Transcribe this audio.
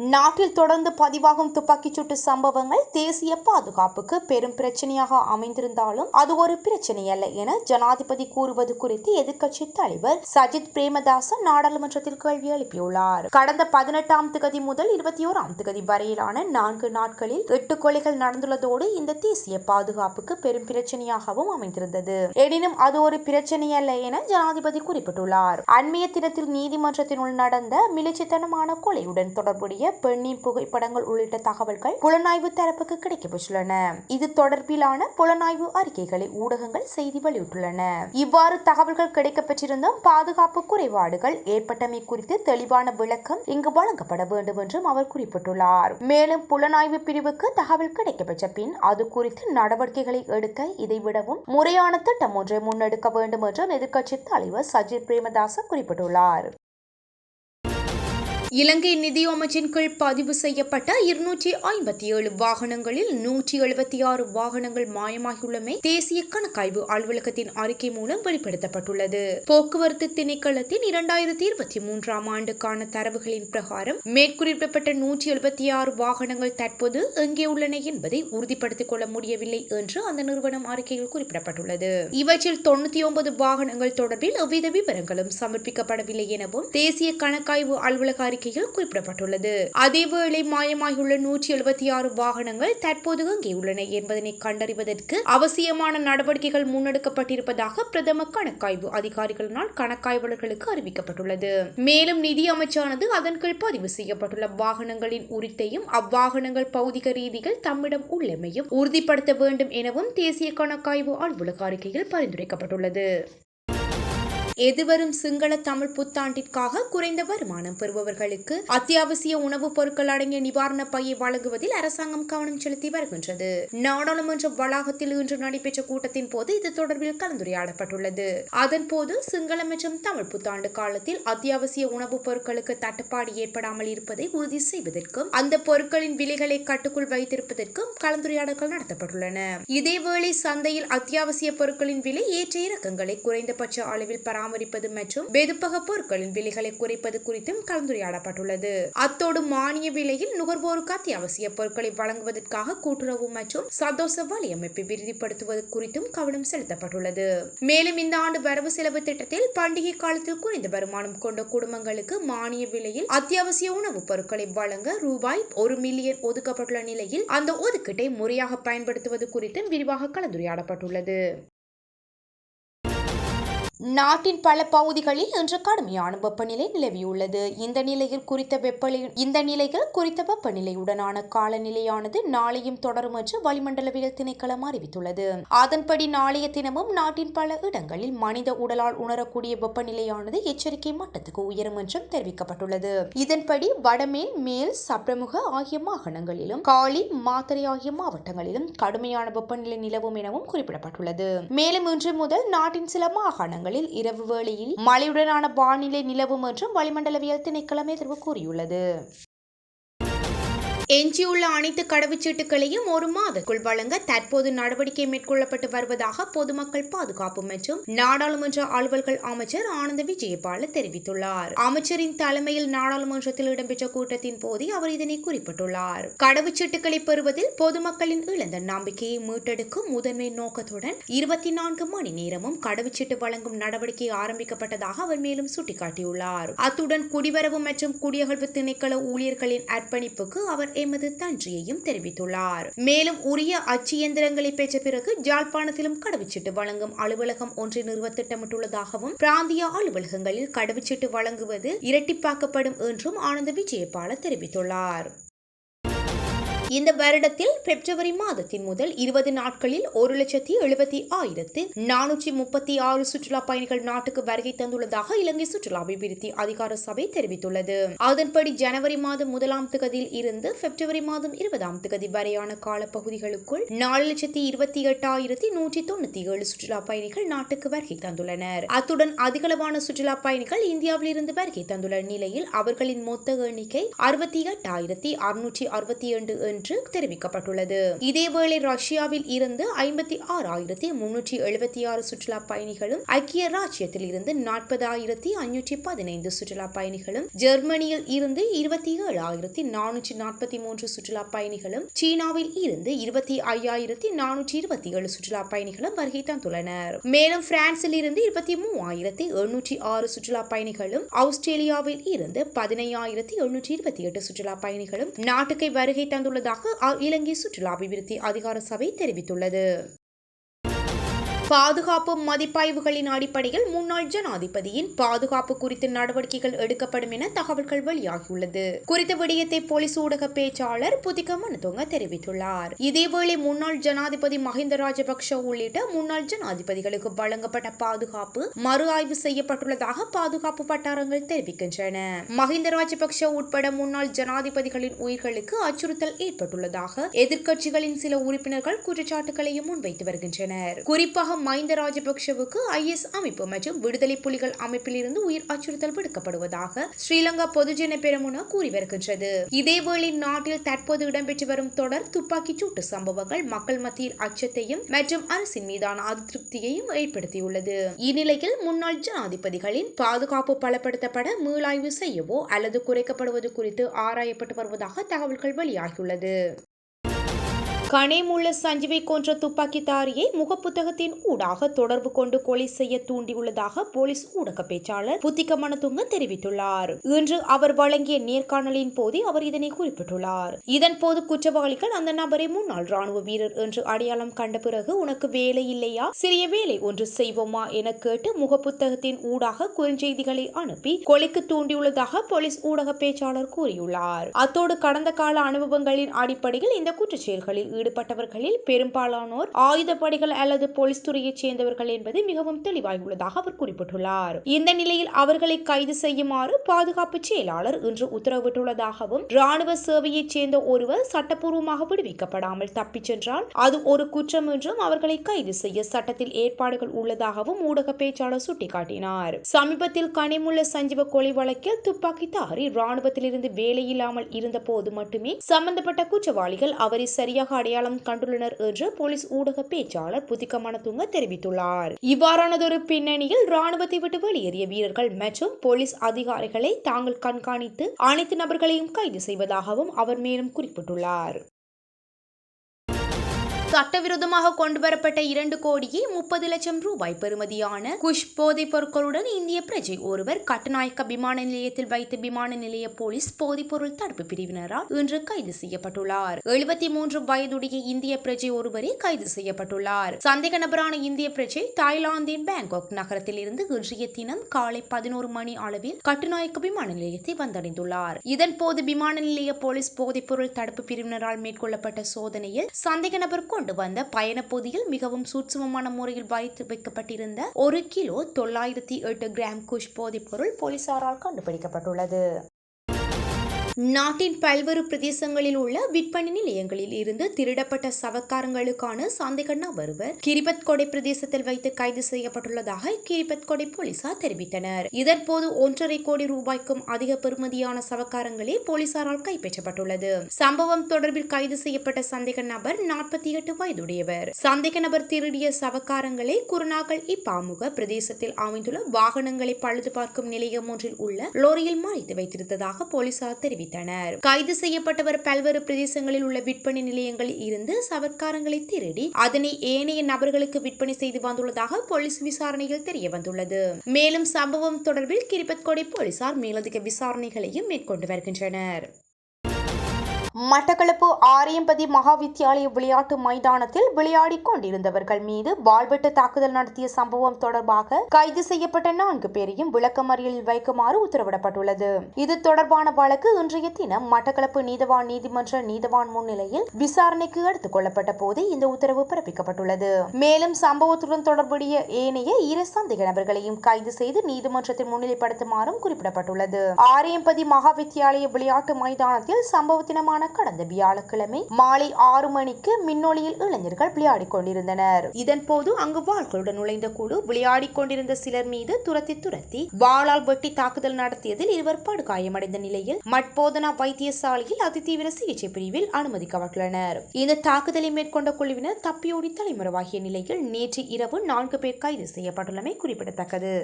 நாட்டில் தொடர்ந்து பதிவாகும் துப்பாக்கிச் சூட்டு சம்பவங்கள் தேசிய பாதுகாப்புக்கு பெரும் பிரச்சனையாக அமைந்திருந்தாலும் அது ஒரு பிரச்சனை அல்ல என ஜனாதிபதி கூறுவது குறித்து எதிர்க்கட்சி தலைவர் சஜித் பிரேமதாச நாடாளுமன்றத்தில் கேள்வி எழுப்பியுள்ளார். கடந்த பதினெட்டாம் திகதி முதல் இருபத்தி ஓராம் திகதி வரையிலான நான்கு நாட்களில் எட்டு கொலைகள் நடந்துள்ளதோடு இந்த தேசிய பாதுகாப்புக்கு பெரும் பிரச்சனையாகவும் அமைந்திருந்தது. எனினும் அது ஒரு பிரச்சனை அல்ல என ஜனாதிபதி குறிப்பிட்டுள்ளார். அண்மைய தினத்தில் நீதிமன்றத்தினுள் நடந்த மிலிச்சித்தனமான கொலையுடன் தொடர்புடைய பெண்ணின் புகைப்படங்கள் உள்ளிட்ட தகவல்கள் புலனாய்வு தரப்புக்கு கிடைக்கப்பெற்றுள்ளன. இது தொடர்பிலான புலனாய்வு அறிக்கைகளை ஊடகங்கள் செய்தி வெளியிட்டுள்ளன. இவ்வாறு தகவல்கள் கிடைக்கப்பெற்றிருந்தும் பாதுகாப்பு குறைபாடுகள் ஏற்பட்டமை குறித்து தெளிவான விளக்கம் இங்கு வழங்கப்பட வேண்டும் என்றும் அவர் குறிப்பிட்டுள்ளார். மேலும் புலனாய்வு பிரிவுக்கு தகவல் கிடைக்கப்பெற்ற பின் அது குறித்து நடவடிக்கைகளை எடுக்க இதைவிடவும் முறையான திட்டம் ஒன்றை முன்னெடுக்க வேண்டும் என்றும் எதிர்க்கட்சி தலைவர் சஜித் பிரேமதாச குறிப்பிட்டுள்ளார். இலங்கை நிதியமைச்சின் கீழ் பதிவு செய்யப்பட்ட இருநூற்றி ஐம்பத்தி ஏழு வாகனங்களில் நூற்றி எழுபத்தி ஆறு வாகனங்கள் மாயமாகியுள்ளமை தேசிய கணக்காய்வு அலுவலகத்தின் அறிக்கை மூலம் வெளிப்படுத்தப்பட்டுள்ளது. போக்குவரத்து திணைக்களத்தின் இரண்டாயிரத்தி இருபத்தி மூன்றாம் ஆண்டுக்கான தரவுகளின் பிரகாரம் மேற்குறிப்பிடப்பட்ட நூற்றி எழுபத்தி ஆறு வாகனங்கள் தற்போது எங்கே உள்ளன என்பதை உறுதிப்படுத்திக் கொள்ள முடியவில்லை என்று அந்த நிறுவனம் அறிக்கையில் குறிப்பிடப்பட்டுள்ளது. இவற்றில் தொண்ணூத்தி ஒன்பது வாகனங்கள் தொடர்பில் எவ்வித விவரங்களும் சமர்ப்பிக்கப்படவில்லை எனவும் தேசிய கணக்காய்வு அலுவலக அறிக்கையில் குறிப்பிடப்பட்டுள்ளது. அதேவேளை மாயமாகியுள்ள நூற்றி எழுபத்தி ஆறு வாகனங்கள் தற்போது எங்கே உள்ளன என்பதனை கண்டறிவதற்கு அவசியமான நடவடிக்கைகள் முன்னெடுக்கப்பட்டிருப்பதாக பிரதம கணக்காய்வு அதிகாரிகளினால் கணக்காய்வாளர்களுக்கு அறிவிக்கப்பட்டுள்ளது. மேலும் நிதி அமைச்சானது அதன் கீழ் பதிவு செய்யப்பட்டுள்ள வாகனங்களின் உரித்தையும் அவ்வாகனங்கள் பௌதிக ரீதிகள் தம்மிடம் உள்ளமையும் உறுதிப்படுத்த வேண்டும் எனவும் தேசிய கணக்காய்வு அலுவலக அறிக்கையில் பரிந்துரைக்கப்பட்டுள்ளது. எதிர்வரும் சிங்கள தமிழ் புத்தாண்டிற்காக குறைந்த வருமானம் பெறுபவர்களுக்கு அத்தியாவசிய உணவுப் பொருட்கள் அடங்கிய நிவாரண பையை வழங்குவதில் அரசாங்கம் கவனம் செலுத்தி வருகின்றது. நாடாளுமன்ற வளாகத்தில் இன்று நடைபெற்ற கூட்டத்தின் போது இது தொடர்பில் கலந்துரையாடப்பட்டுள்ளது. அதன் போது சிங்கள மற்றும் தமிழ் புத்தாண்டு காலத்தில் அத்தியாவசிய உணவுப் பொருட்களுக்கு தட்டுப்பாடு ஏற்படாமல் இருப்பதை உறுதி செய்வதற்கும் அந்த பொருட்களின் விலைகளை கட்டுக்குள் வைத்திருப்பதற்கும் கலந்துரையாடல்கள் நடத்தப்பட்டுள்ளன. இதேவேளை சந்தையில் அத்தியாவசிய பொருட்களின் விலை ஏற்ற இறக்கங்களை குறைந்தபட்ச அளவில் பராமரி பராமரிப்பது மற்றும் வெதுப்பக பொருட்களின் விலைகளை குறைப்பது குறித்தும் கலந்துரையாடப்பட்டுள்ளது. அத்தோடு மானிய விலையில் நுகர்வோருக்கு அத்தியாவசிய பொருட்களை வழங்குவதற்காக கூட்டுறவு மற்றும் சதோச வலையமைப்பை விரிவுபடுத்துவது குறித்தும் கவனம் செலுத்தப்பட்டுள்ளது. மேலும் இந்த ஆண்டு வரவு செலவு திட்டத்தில் பண்டிகை காலத்தில் குறைந்த வருமானம் கொண்ட குடும்பங்களுக்கு மானிய விலையில் அத்தியாவசிய உணவுப் பொருட்களை வழங்க ரூபாய் ஒரு மில்லியன் ஒதுக்கப்பட்டுள்ள நிலையில் அந்த ஒதுக்கீட்டை முறையாக பயன்படுத்துவது குறித்தும் விரிவாக கலந்துரையாடப்பட்டுள்ளது. நாட்டின் பல பகுதிகளில் இன்று கடுமையான வெப்பநிலை நிலவியுள்ளது. இந்த நிலையில் குறித்த வெப்பநிலை இந்த நிலையில் குறித்த வெப்பநிலையுடனான காலநிலையானது நாளையும் தொடரும் என்று வளிமண்டலவியல் திணைக்களம் அறிவித்துள்ளது. அதன்படி நாளைய தினமும் நாட்டின் பல இடங்களில் மனித உடலால் உணரக்கூடிய வெப்பநிலையானது எச்சரிக்கை மட்டத்துக்கு உயரும் என்றும் தெரிவிக்கப்பட்டுள்ளது. இதன்படி வடமேல் மேல் சப்ரமுக ஆகிய மாகாணங்களிலும் காலி மாத்தரை ஆகிய மாவட்டங்களிலும் கடுமையான வெப்பநிலை நிலவும் எனவும் குறிப்பிடப்பட்டுள்ளது. மேலும் இன்று முதல் நாட்டின் சில மாகாணங்கள் மாவட்டங்களில் இரவு வேளையில் மழையுடனான வானிலை நிலவும் என்றும் வளிமண்டலவியல் திணைக்களம் எதிர்வு கூறியுள்ளது. எஞ்சியுள்ள அனைத்து கடவுச்சீட்டுகளையும் ஒரு மாதத்துக்குள் வழங்க தற்போது நடவடிக்கை மேற்கொள்ளப்பட்டு வருவதாக பொதுமக்கள் பாதுகாப்பு மற்றும் நாடாளுமன்ற அலுவல்கள் அமைச்சர் ஆனந்த விஜயபால தெரிவித்துள்ளார். அமைச்சரின் தலைமையில் நாடாளுமன்றத்தில் இடம்பெற்ற கூட்டத்தின் போது அவர் இதனை குறிப்பிட்டுள்ளார். கடவுச்சீட்டுகளை பெறுவதில் பொதுமக்களின் இழந்த நம்பிக்கையை மீட்டெடுக்கும் முதன்மை நோக்கத்துடன் இருபத்தி நான்கு மணி நேரமும் கடவுச்சீட்டு வழங்கும் நடவடிக்கை ஆரம்பிக்கப்பட்டதாக அவர் மேலும் சுட்டிக்காட்டியுள்ளார். அத்துடன் குடிவரவு மற்றும் குடியகழ்வு திணைக்கள ஊழியர்களின் அர்ப்பணிப்புக்கு அவர் எமது நன்றியையும் தெரிவித்துள்ளார். மேலும் உரிய அச்சு இயந்திரங்களை பெற்ற பிறகு ஜாழ்ப்பாணத்திலும் கடவுச்சீட்டு வழங்கும் அலுவலகம் ஒன்றை நிறுவ திட்டமிட்டுள்ளதாகவும் பிராந்திய அலுவலகங்களில் கடவுச்சீட்டு வழங்குவது இரட்டிப்பாக்கப்படும் என்றும் ஆனந்த விஜயபால தெரிவித்துள்ளார். இந்த வருடத்தில் பிப்ரவரி மாதத்தின் முதல் இருபது நாட்களில் ஒரு லட்சத்தி எழுபத்தி ஆயிரத்து நானூற்றி முப்பத்தி ஆறு சுற்றுலா பயணிகள் நாட்டுக்கு வருகை தந்துள்ளதாக இலங்கை சுற்றுலா அபிவிருத்தி அதிகார சபை தெரிவித்துள்ளது. அதன்படி ஜனவரி மாதம் முதலாம் திகதியில் இருந்து பிப்ரவரி மாதம் இருபதாம் திகதி வரையான காலப்பகுதிகளுக்குள் நாலு லட்சத்தி இருபத்தி எட்டாயிரத்தி நூற்றி தொண்ணூத்தி ஏழு சுற்றுலா பயணிகள் நாட்டுக்கு வருகை தந்துள்ளனர். அத்துடன் அதிகளவான சுற்றுலா பயணிகள் இந்தியாவில் இருந்து வருகை தந்துள்ள நிலையில் அவர்களின் மொத்த எண்ணிக்கை அறுபத்தி எட்டாயிரத்தி அறுநூற்றி அறுபத்தி இரண்டு என்று தெரிவிக்கப்பட்டுள்ளது. இதேவேளை ரஷ்யாவில் இருந்து ஐம்பத்தி ஆறாயிரத்தி முன்னூற்றி எழுபத்தி ஆறு சுற்றுலா பயணிகளும் ஐக்கிய ராஜ்யத்தில் இருந்து நாற்பதாயிரத்தி அஞ்சூற்றி பதினைந்து சுற்றுலா பயணிகளும் ஜெர்மனியில் இருந்து இருபத்தி ஏழாயிரத்தி நானூற்றி நாற்பத்தி மூன்று சுற்றுலா பயணிகளும் சீனாவில் இருந்து இருபத்தி ஐயாயிரத்தி நானூற்றி இருபத்தி ஏழு சுற்றுலா பயணிகளும் வருகை தந்துள்ளனர். மேலும் பிரான்சில் இருந்து இருபத்தி மூவாயிரத்தி எழுநூற்றி ஆறு சுற்றுலா பயணிகளும் ஆஸ்திரேலியாவில் இருந்து பதினையாயிரத்தி எழுநூற்றி இருபத்தி எட்டு சுற்றுலா பயணிகளும் நாட்டுக்கு வருகை தந்துள்ளதாக அ- இலங்கை சுற்றுலா அபிவிருத்தி அதிகார சபை தெரிவித்துள்ளது. பாதுகாப்பு மதிப்பாய்வுகளின் அடிப்படையில் முன்னாள் ஜனாதிபதியின் பாதுகாப்பு குறித்து நடவடிக்கைகள் எடுக்கப்படும் என தகவல்கள் வெளியாகியுள்ளது. குறித்த விடயத்தை போலீஸ் ஊடக பேச்சாளர் புதிகமனதுங்க தெரிவித்துள்ளார். இதேவேளை முன்னாள் ஜனாதிபதி மஹிந்த ராஜபக்ஷ உள்ளிட்ட முன்னாள் ஜனாதிபதிகளுக்கு வழங்கப்பட்ட பாதுகாப்பு மறு ஆய்வு செய்யப்பட்டுள்ளதாக பாதுகாப்பு வட்டாரங்கள் தெரிவிக்கின்றன. மஹிந்த ராஜபக்ஷ உட்பட முன்னாள் ஜனாதிபதிகளின் உயிர்களுக்கு அச்சுறுத்தல் ஏற்பட்டுள்ளதாக எதிர்க்கட்சிகளின் சில உறுப்பினர்கள் குற்றச்சாட்டுகளையும் முன்வைத்து வருகின்றனர். குறிப்பாக மஹிந்த ராஜபக்ஷவுக்கு ஐஎஸ் அமைப்பு மற்றும் விடுதலை புலிகள் அமைப்பிலிருந்து உயிர் அச்சுறுத்தல் விடுக்கப்படுவதாக ஸ்ரீலங்கா பொதுஜன பெருமுன கூறி வருகின்றது. இதேவேளை நாட்டில் தற்போது இடம்பெற்று வரும் தொடர் துப்பாக்கிச் சூட்டு சம்பவங்கள் மக்கள் மத்தியில் அச்சத்தையும் மற்றும் அரசின் மீதான அதிருப்தியையும் ஏற்படுத்தியுள்ளது. இந்நிலையில் முன்னாள் ஜனாதிபதிகளின் பாதுகாப்பு பலப்படுத்தப்பட மீளாய்வு செய்யவோ அல்லது குறைக்கப்படுவது குறித்து ஆராயப்பட்டு வருவதாக தகவல்கள் வெளியாகியுள்ளது. கனேமுள்ள சஞ்சீவை கொன்ற துப்பாக்கிதாரியை முகப்புத்தகத்தின் ஊடாக தொடர்பு கொண்டு கொலை செய்ய தூண்டியுள்ளதாக போலீஸ் ஊடக பேச்சாளர் புத்திக மனதுங்க தெரிவித்துள்ளார். இன்று அவர் வழங்கிய நேர்காணலின் போதே அவர் இதனை குறிப்பிட்டுள்ளார். இதன் போது குற்றவாளிகள் அந்த நபரை முன்னாள் ராணுவ வீரர் என்று அடையாளம் கண்ட பிறகு உனக்கு வேலை இல்லையா? சிறிய வேலை ஒன்று செய்வோமா? என கேட்டு முகப்புத்தகத்தின் ஊடாக குறுஞ்செய்திகளை அனுப்பி கொலைக்கு தூண்டியுள்ளதாக போலீஸ் ஊடக பேச்சாளர் கூறியுள்ளார். அத்தோடு கடந்த கால அனுபவங்களின் அடிப்படையில் இந்த குற்றச்செயல்களில் ஈடுபட்டவர்களில் பெரும்பாலானோர் ஆயுதப்படைகள் அல்லது போலீஸ் துறையைச் சேர்ந்தவர்கள் என்பது மிகவும் தெளிவாகியுள்ளதாக அவர் குறிப்பிட்டுள்ளார். இந்த நிலையில் அவர்களை கைது செய்யுமாறு பாதுகாப்பு செயலாளர் இன்று உத்தரவிட்டுள்ளதாகவும் ராணுவ சேவையைச் சேர்ந்த ஒருவர் சட்டப்பூர்வமாக விடுவிக்கப்படாமல் தப்பிச் சென்றால் அது ஒரு குற்றம் என்றும் அவர்களை கைது செய்ய சட்டத்தில் ஏற்பாடுகள் உள்ளதாகவும் ஊடக பேச்சாளர் சுட்டிக்காட்டினார். சமீபத்தில் கனிமுள்ள சஞ்சீவ கொலை வழக்கில் துப்பாக்கிதாரி ராணுவத்திலிருந்து வேலையில்லாமல் இருந்த போது மட்டுமே சம்பந்தப்பட்ட குற்றவாளிகள் அவரை சரியாக அடையாளம் கண்டுள்ளனர் என்று போலீஸ் ஊடக பேச்சாளர் புதிக்க மனதுங்க தெரிவித்துள்ளார். இவ்வாறானதொரு பின்னணியில் ராணுவத்தை விட்டு வெளியேறிய வீரர்கள் மற்றும் போலீஸ் அதிகாரிகளை தாங்கள் கண்காணித்து அனைத்து நபர்களையும் கைது செய்வதாகவும் அவர் மேலும் குறிப்பிட்டுள்ளார். சட்டவிரோதமாக கொண்டுவரப்பட்ட இரண்டு கோடியே முப்பது லட்சம் ரூபாய் பெறுமதியான குஷ் போதைப் பொருட்களுடன் இந்திய பிரஜை ஒருவர் கட்டுநாயக்க விமான நிலையத்தில் வைத்து விமான நிலைய போலீஸ் போதைப்பொருள் தடுப்பு பிரிவினரால் இன்று கைது செய்யப்பட்டுள்ளார். எழுபத்தி மூன்று வயதுடைய இந்திய பிரஜை ஒருவரே கைது செய்யப்பட்டுள்ளார். சந்தேக நபரான இந்திய பிரஜை தாய்லாந்தின் பேங்காக் நகரத்தில் இருந்து இன்றைய தினம் காலை பதினோரு மணி அளவில் கட்டுநாயக்க விமான நிலையத்தை வந்தடைந்துள்ளார். இதன் போது விமான நிலைய போலீஸ் போதைப்பொருள் தடுப்பு பிரிவினரால் மேற்கொள்ளப்பட்ட சோதனையில் சந்தேக நபர் கொண்டு வந்த பயணப்பகுதியில் மிகவும் சூட்சுமமான முறையில் வைத்து வைக்கப்பட்டிருந்த ஒரு கிலோ தொள்ளாயிரத்தி எட்டு கிராம் குஷ் போதைப் பொருள் போலீசாரால் கண்டுபிடிக்கப்பட்டுள்ளது. நாட்டின் பல்வேறு பிரதேசங்களில் உள்ள விற்பனை நிலையங்களில் இருந்து திருடப்பட்ட சவக்காரங்களுக்கான சந்தேக ஒருவர் கிரிபத் கொடை பிரதேசத்தில் வைத்து கைது செய்யப்பட்டுள்ளதாக கிரிபத் கொடை போலீசார் தெரிவித்தனர். இதன்போது ஒன்றரை கோடி ரூபாய்க்கும் அதிக பெறுமதியான சவக்காரங்களே போலீசாரால் கைப்பற்றப்பட்டுள்ளது. சம்பவம் தொடர்பில் கைது செய்யப்பட்ட சந்தேக நபர் நாற்பத்தி எட்டு வயதுடையவர். சந்தேக நபர் திருடிய சவக்காரங்களை குருநாகல் இப்பாமுக பிரதேசத்தில் அமைந்துள்ள வாகனங்களை பழுது பார்க்கும் நிலையம் ஒன்றில் உள்ள லோரியில் மறைத்து வைத்திருந்ததாக போலீசார் தெரிவித்தனர். கைது செய்யப்பட்டவர் பல்வேறு பிரதேசங்களில் உள்ள விற்பனை நிலையங்களில் இருந்து சவர்க்காரங்களை திருடி அதனை ஏனைய நபர்களுக்கு விற்பனை செய்து வந்துள்ளதாக போலீஸ் விசாரணையில் தெரிய வந்துள்ளது. மேலும் சம்பவம் தொடர்பில் கிரிபத்கொடை போலீசார் மேலதிக விசாரணைகளையும் மேற்கொண்டு வருகின்றனர். மட்டக்களப்பு ஆரியம்பதி மகாவித்தியாலய விளையாட்டு மைதானத்தில் விளையாடிக் கொண்டிருந்தவர்கள் மீது வாள்வெட்டு தாக்குதல் நடத்திய சம்பவம் தொடர்பாக கைது செய்யப்பட்ட நான்கு பேரையும் விளக்கமறியலில் வைக்குமாறு உத்தரவிடப்பட்டுள்ளது. இது தொடர்பான வழக்கு இன்றைய தினம் மட்டக்களப்பு நீதவான் நீதிமன்ற நீதவான் முன்னிலையில் விசாரணைக்கு எடுத்துக் கொள்ளப்பட்ட போது இந்த உத்தரவு பிறப்பிக்கப்பட்டுள்ளது. மேலும் சம்பவத்துடன் தொடர்புடைய ஏனைய இரு சந்தேக நபர்களையும் கைது செய்து நீதிமன்றத்தில் முன்னிலைப்படுத்துமாறும் குறிப்பிடப்பட்டுள்ளது. ஆரியம்பதி மகாவித்தியாலய விளையாட்டு மைதானத்தில் சம்பவத்தினமான தினமான கடந்த வியாழக்கிழமை மாலை ஆறு மணிக்கு மின்னொளியில் இளைஞர்கள் விளையாடிக் கொண்டிருந்தனர். இதன்போது அங்கு வாள்களுடன் நுழைந்த குழு விளையாடிக் கொண்டிருந்த சிலர் மீது துரத்தி துரத்தி வாளால் வெட்டி தாக்குதல் நடத்தியதில் இருவர் படுகாயமடைந்த நிலையில் மட்போதனா வைத்தியசாலையில் அதிதீவிர சிகிச்சை பிரிவில் அனுமதிக்கப்பட்டுள்ளனர். இந்த தாக்குதலை மேற்கொண்ட குழுவினர் தப்பியோடி தலைமறைவாகிய நிலையில் நேற்று இரவு நான்கு பேர் கைது செய்யப்பட்டுள்ளமை குறிப்பிடத்தக்கது.